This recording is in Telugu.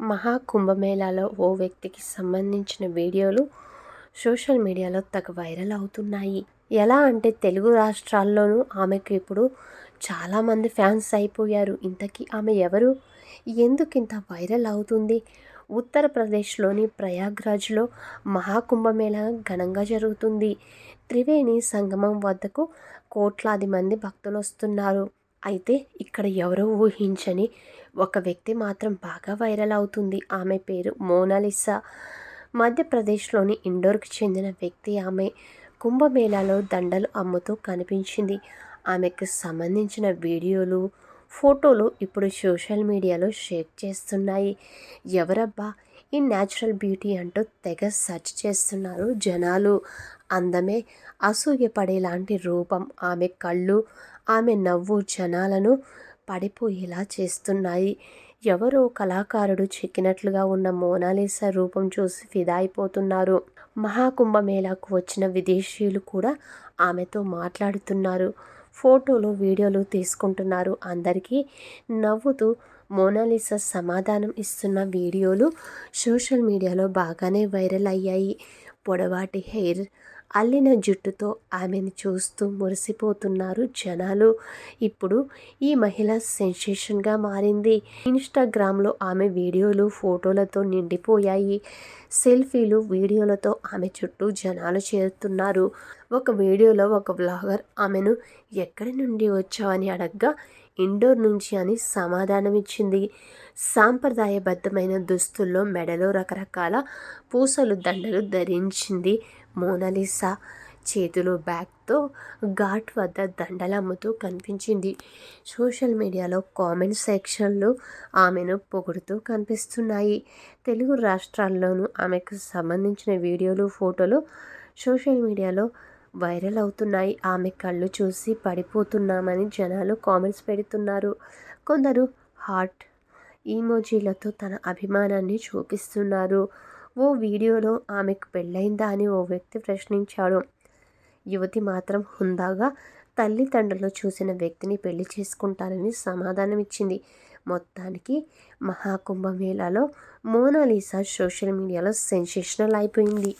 మహాకుంభమేళాలో ఓ వ్యక్తికి సంబంధించిన వీడియోలు సోషల్ మీడియాలో తగ వైరల్ అవుతున్నాయి. ఎలా అంటే తెలుగు రాష్ట్రాల్లోనూ ఆమెకు ఇప్పుడు చాలామంది ఫ్యాన్స్ అయిపోయారు. ఇంతకీ ఆమె ఎవరు? ఎందుకు ఇంత వైరల్ అవుతుంది? ఉత్తరప్రదేశ్లోని ప్రయాగ్రాజ్లో మహాకుంభమేళా ఘనంగా జరుగుతుంది. త్రివేణి సంగమం వద్దకు కోట్లాది మంది భక్తులు వస్తున్నారు. అయితే ఇక్కడ ఎవరో ఊహించని ఒక వ్యక్తి మాత్రం బాగా వైరల్ అవుతుంది. ఆమె పేరు మోనాలిసా. మధ్యప్రదేశ్లోని ఇండోర్కి చెందిన వ్యక్తి ఆమె కుంభమేళాలో దండలు అమ్ముతూ కనిపించింది. ఆమెకు సంబంధించిన వీడియోలు ఫోటోలు ఇప్పుడు సోషల్ మీడియాలో షేర్ చేస్తున్నాయి. ఎవరబ్బా ఈ న్యాచురల్ బ్యూటీ అంటూ తెగ సెర్చ్ చేస్తున్నారు జనాలు. అందమే అసూయపడేలాంటి రూపం ఆమె కళ్ళు ఆమె నవ్వు జనాలను పడిపోయేలా చేస్తున్నాయి. ఎవరో కళాకారుడు చెక్కినట్లుగా ఉన్న మోనాలిసా రూపం చూసి ఫిదా అయిపోతున్నారు. మహాకుంభమేళాకు వచ్చిన విదేశీయులు కూడా ఆమెతో మాట్లాడుతున్నారు. ఫోటోలు వీడియోలు తీసుకుంటున్నారు. అందరికీ నవ్వుతూ మోనాలిసా సమాధానం ఇస్తున్న వీడియోలు సోషల్ మీడియాలో బాగానే వైరల్ అయ్యాయి. పొడవాటి హెయిర్ అల్లిన జుట్టుతో ఆమెను చూస్తూ మురిసిపోతున్నారు జనాలు. ఇప్పుడు ఈ మహిళ సెన్సేషన్గా మారింది. ఇన్స్టాగ్రామ్లో ఆమె వీడియోలు ఫోటోలతో నిండిపోయాయి. సెల్ఫీలు వీడియోలతో ఆమె చుట్టూ జనాలు చేరుతున్నారు. ఒక వీడియోలో ఒక బ్లాగర్ ఆమెను ఎక్కడి నుండి వచ్చావని అడగ్గా ఇండోర్ నుంచి అని సమాధానమిచ్చింది. సాంప్రదాయబద్ధమైన దుస్తుల్లో మెడలో రకరకాల పూసలు దండలు ధరించింది మోనాలిసా. చేతిలో బ్యాగ్తో ఘాట్ వద్ద దండలమ్ముతూ కనిపించింది. సోషల్ మీడియాలో కామెంట్ సెక్షన్లు ఆమెను పొగుడుతూ కనిపిస్తున్నాయి. తెలుగు రాష్ట్రాల్లోనూ ఆమెకు సంబంధించిన వీడియోలు ఫోటోలు సోషల్ మీడియాలో వైరల్ అవుతున్నాయి. ఆమె కళ్ళు చూసి పడిపోతున్నామని జనాలు కామెంట్స్ పెడుతున్నారు. కొందరు హార్ట్ ఈమోజీలతో తన అభిమానాన్ని చూపిస్తున్నారు. ఓ వీడియోలో ఆమెకు పెళ్ళైందా అని ఓ వ్యక్తి ప్రశ్నించాడు. యువతి మాత్రం హుందాగా తల్లిదండ్రులు చూసిన వ్యక్తిని పెళ్ళి చేసుకుంటారని సమాధానమిచ్చింది మొత్తానికి మహాకుంభమేళాలో మోనాలీసా సోషల్ మీడియాలో సెన్సేషనల్ అయిపోయింది.